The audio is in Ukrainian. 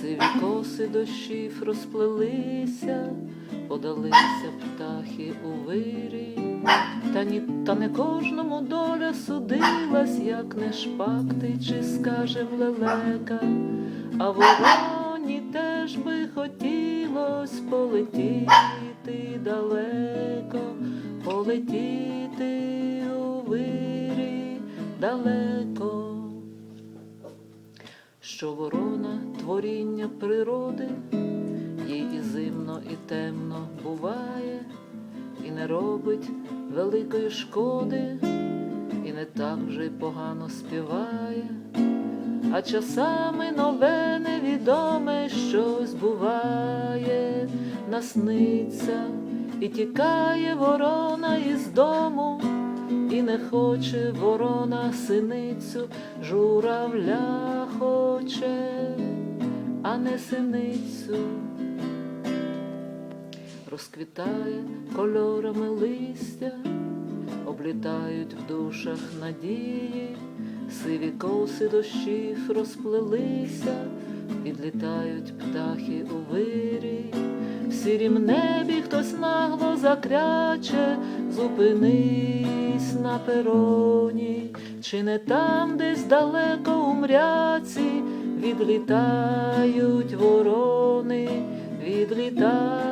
сиві коси дощів розплелися, подалися птахи у вирі, та, ні, та не кожному доля судилась, як не шпакти, чи скаже лелека, а вороні теж би хотілось полетіти далеко, полетіти у вирі далеко. Що ворона творіння природи, їй і зимно, і темно буває, і не робить великої шкоди, і не так вже й погано співає, а часами нове невідоме щось буває, насниться, і тікає ворона із дому, і не хоче ворона синицю, журавля хоче, а не синицю. Розквітає кольорами листя, облітають в душах надії, сиві коси дощів розплелися, підлітають птахи у вирі, в сірім небі хтось нагло закряче, зупинись на пероні, чи не там десь далеко у мряці відлітають ворони, відлітають